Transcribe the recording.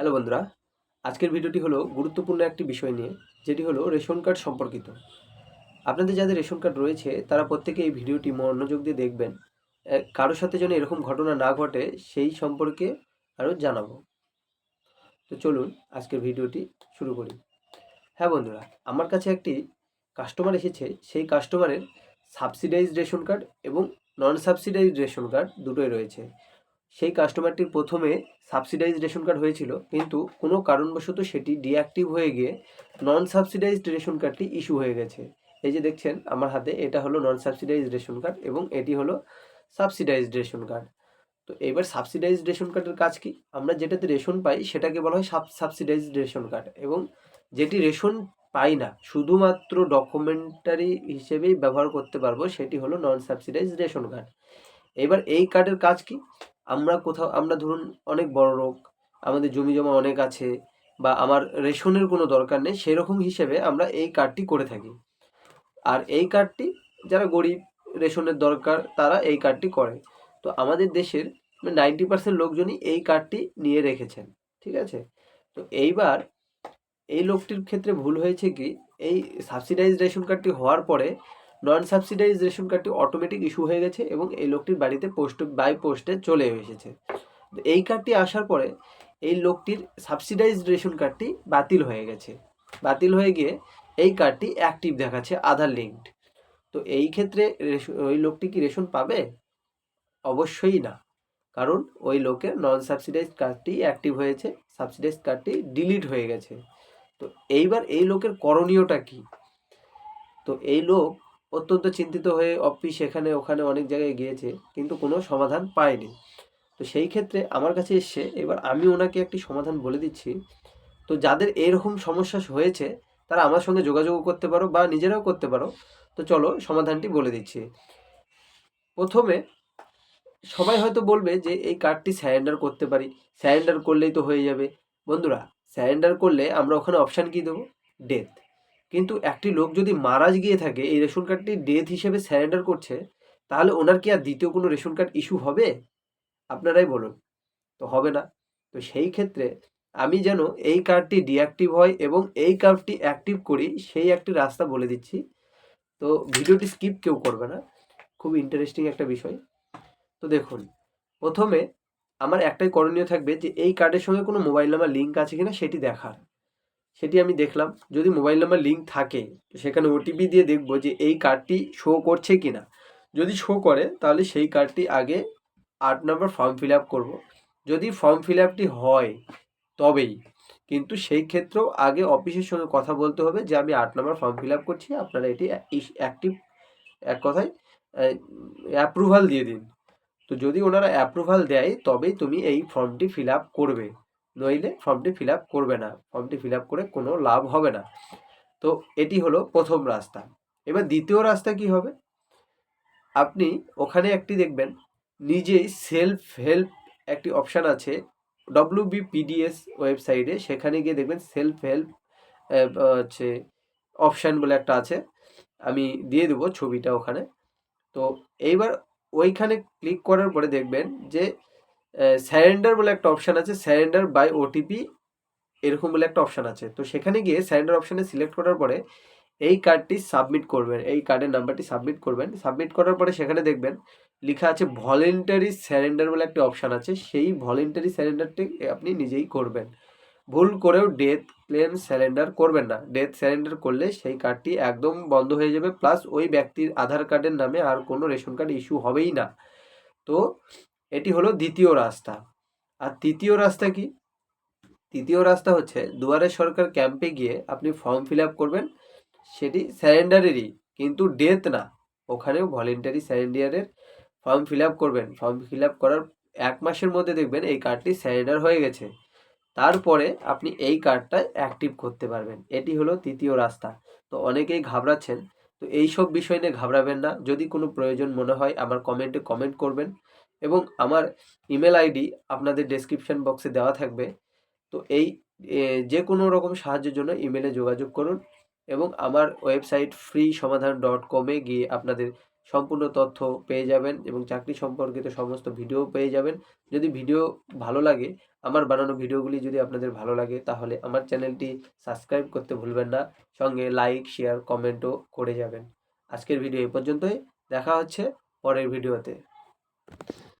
Hello বন্ধুরা, আজকের ভিডিওটি হলো গুরুত্বপূর্ণ একটি বিষয় নিয়ে, যেটি হলো রেশন কার্ড সম্পর্কিত। আপনাদের যাদের রেশন কার্ড রয়েছে, তারা প্রত্যেকে এই ভিডিওটি মনোযোগ দিয়ে দেখবেন। কারোর সাথে যেন এরকম ঘটনা না ঘটে, সেই সম্পর্কে আরও জানাব। তো চলুন আজকের ভিডিওটি শুরু করি। হ্যাঁ বন্ধুরা, আমার কাছে একটি কাস্টমার এসেছে। সেই কাস্টমারের সাবসিডাইজড রেশন কার্ড এবং নন সাবসিডাইজড রেশন কার্ড দুটোই রয়েছে। সেই কাস্টমারটির প্রথমে সাবসিডাইজ রেশন কার্ড হয়েছিল, কিন্তু কোনো কারণবশত সেটি ডিঅ্যাক্টিভ হয়ে গিয়ে নন সাবসিডাইজড রেশন কার্ডটি ইস্যু হয়ে গেছে। এই যে দেখছেন, আমার হাতে এটা হলো নন সাবসিডাইজ রেশন কার্ড এবং এটি হলো সাবসিডাইজড রেশন কার্ড তো এবার সাবসিডাইজড রেশন কার্ডের কাজ কি? আমরা যেটাতে রেশন পাই, সেটাকে বলা হয় সাব সাবসিডাইজড রেশন কার্ড এবং যেটি রেশন পাই না, শুধুমাত্র ডকুমেন্টারি হিসেবেই ব্যবহার করতে পারব, সেটি হলো নন সাবসিডাইজড রেশন কার্ড এবার এই কার্ডের কাজ কি? আমরা কোথাও, আমরা ধরুন অনেক বড় লোক, আমাদের জমি জমা অনেক আছে বা আমার রেশনের কোনো দরকার নেই, সেরকম হিসেবে আমরা এই কার্ডটি করে থাকি। আর এই কার্ডটি যারা গরিব রেশনের দরকার, তারা এই কার্ডটি করে। তো আমাদের দেশের নাইনটি পার্সেন্ট লোকজনই এই কার্ডটি নিয়ে রেখেছেন, ঠিক আছে? তো এইবার এই লোকটির ক্ষেত্রে ভুল হয়েছে কি? এই সাবসিডাইজ রেশন কার্ডটি হওয়ার পরে নন সাবসিডাইজ রেশন কার্ডটি অটোমেটিক ইস্যু হয়ে গেছে এবং এই লোকটির বাড়িতে পোস্ট বাই পোস্টে চলে এসেছে। এই কার্ডটি আসার পরে এই লোকটির সাবসিডাইজ রেশন কার্ডটি বাতিল হয়ে গেছে। বাতিল হয়ে গিয়ে এই কার্ডটি অ্যাক্টিভ দেখাচ্ছে আধার লিঙ্কড তো এই ক্ষেত্রে ওই লোকটি কি রেশন পাবে? অবশ্যই না। কারণ ওই লোকের নন সাবসিডাইজ কার্ডটি অ্যাক্টিভ হয়েছে সাবসিডাইজ কার্ডটি ডিলিট হয়ে গেছে। তো এইবার এই লোকের করণীয়টা কি? তো এই লোক অত্যন্ত চিন্তিত হয়ে অফিস এখানে, ওখানে অনেক জায়গায় গিয়েছে, কিন্তু কোনো সমাধান পায়নি। তো সেই ক্ষেত্রে আমার কাছে এসছে, এবার আমি ওনাকে একটি সমাধান বলে দিচ্ছি। তো যাদের এরকম সমস্যা হয়েছে, তারা আমার সঙ্গে যোগাযোগ করতে পারো বা নিজেরাও করতে পারো। তো চলো সমাধানটি বলে দিচ্ছি। প্রথমে, সবাই হয়তো বলবে যে এই কার্ডটি স্যারেন্ডার করতে পারি। স্যারেন্ডার করলেই তো হয়ে যাবে। বন্ধুরা স্যারেন্ডার করলে আমরা ওখানে অপশান কি দেবো? ডেথ কিন্তু একটি লোক যদি মারা গিয়ে থাকে, এই রেশন কার্ডটি ডেথ হিসেবে স্যারেন্ডার করছে, তাহলে ওনার কি আর দ্বিতীয় কোনো রেশন কার্ড ইস্যু হবে? আপনারাই বলুন। তো হবে না। তো সেই ক্ষেত্রে আমি যেন এই কার্ডটি ডিঅ্যাক্টিভ হয় এবং এই কার্ডটি অ্যাক্টিভ করি, সেই একটি রাস্তা বলে দিচ্ছি। তো ভিডিওটি স্কিপ কেউ করবে না। খুব ইন্টারেস্টিং একটা বিষয়। তো দেখুন, প্রথমে আমার একটাই করণীয় থাকবে যে এই কার্ডের সঙ্গে কোনো মোবাইল নাম্বার লিঙ্ক আছে কিনা, সেটি দেখার। সেটি আমি দেখলাম। যদি মোবাইল নাম্বার লিঙ্ক থাকে, সেখানে ওটিপি দিয়ে দেখব যে এই কার্ডটি শো করছে কি না যদি শো করে, তাহলে সেই কার্ডটি আগে আট নম্বর ফর্ম ফিল আপ করব। যদি ফর্ম ফিল আপটি হয়, তবেই। কিন্তু সেই ক্ষেত্রেও আগে অফিসের সঙ্গে কথা বলতে হবে যে আমি আট নম্বর ফর্ম ফিল আপ করছি, আপনারা এটি অ্যাক্টিভ এক কথায় অ্যাপ্রুভাল দিয়ে দিন। তো যদি ওনারা অ্যাপ্রুভাল দেয়, তবেই তুমি এই ফর্মটি ফিল আপ করবে। নইলে ফর্মটি ফিল আপ করবে না। ফর্মটি ফিল আপ করে কোনো লাভ হবে না। তো এটি হলো প্রথম রাস্তা। এবার দ্বিতীয় রাস্তা কি হবে? আপনি ওখানে একটি দেখবেন, নিজেই সেলফ হেল্প একটি অপশান আছে ডব্লিউ বি পিডিএস ওয়েবসাইটে সেখানে গিয়ে দেখবেন সেলফ হেল্প হচ্ছে অপশান বলে একটা আছে। আমি দিয়ে দেবো ছবিটা ওখানে। তো এইবার ওইখানে ক্লিক করার পরে দেখবেন যে স্যারেন্ডার বলে একটা অপশান আছে। স্যারেন্ডার বাই ওটিপি এরকম বলে একটা অপশান আছে। তো সেখানে গিয়ে স্যারেন্ডার অপশানে সিলেক্ট করার পরে এই কার্ডটি সাবমিট করবেন। এই কার্ডের নাম্বারটি সাবমিট করবেন। সাবমিট করার পরে সেখানে দেখবেন লেখা আছে ভলেন্টারি স্যারেন্ডার বলে একটা অপশান আছে। সেই ভলেন্টারি স্যারেন্ডারটি আপনি নিজেই করবেন। ভুল করেও ডেথ ক্লেম স্যারেন্ডার করবেন না। ডেথ স্যারেন্ডার করলে সেই কার্ডটি একদম বন্ধ হয়ে যাবে। প্লাস ওই ব্যক্তির আধার কার্ডের নামে আর কোনো রেশন কার্ড ইস্যু হবেই না। তো এটি হলো দ্বিতীয় রাস্তা। আর তৃতীয় রাস্তা কি? তৃতীয় রাস্তা হচ্ছে দুয়ারে সরকার ক্যাম্পে গিয়ে আপনি ফর্ম ফিল আপ করবেন। সেটি স্যারেন্ডারেরই, কিন্তু ডেথ না। ওখানেও ভলেন্টারি স্যারেন্ডারের ফর্ম ফিল আপ করবেন। ফর্ম ফিল আপ করার এক মাসের মধ্যে দেখবেন এই কার্ডটি স্যারেন্ডার হয়ে গেছে। তারপরে আপনি এই কার্ডটা অ্যাক্টিভ করতে পারবেন। এটি হলো তৃতীয় রাস্তা। তো অনেকেই ঘাবড়াচ্ছেন। তো এই সব বিষয় নিয়ে ঘাবড়াবেন না। যদি কোনো প্রয়োজন মনে হয়, আমার কমেন্টে কমেন্ট করবেন। এবং আমার ইমেল আইডি আপনাদের ডেসক্রিপশন বক্সে দেওয়া থাকবে। তো এই যে কোনো রকম সাহায্যের জন্য ইমেলে যোগাযোগ করুন এবং আমার ওয়েবসাইট ফ্রি সমাধান ডট কমে গিয়ে আপনাদের সম্পূর্ণ তথ্য পেয়ে যাবেন এবং চাকরি সম্পর্কিত সমস্ত ভিডিও পেয়ে যাবেন। যদি ভিডিও ভালো লাগে, আমার বানানো ভিডিওগুলি যদি আপনাদের ভালো লাগে, তাহলে আমার চ্যানেলটি সাবস্ক্রাইব করতে ভুলবেন না, সঙ্গে লাইক শেয়ার কমেন্টও করে যাবেন। আজকের ভিডিও এই পর্যন্তই, দেখা হচ্ছে পরের ভিডিওতে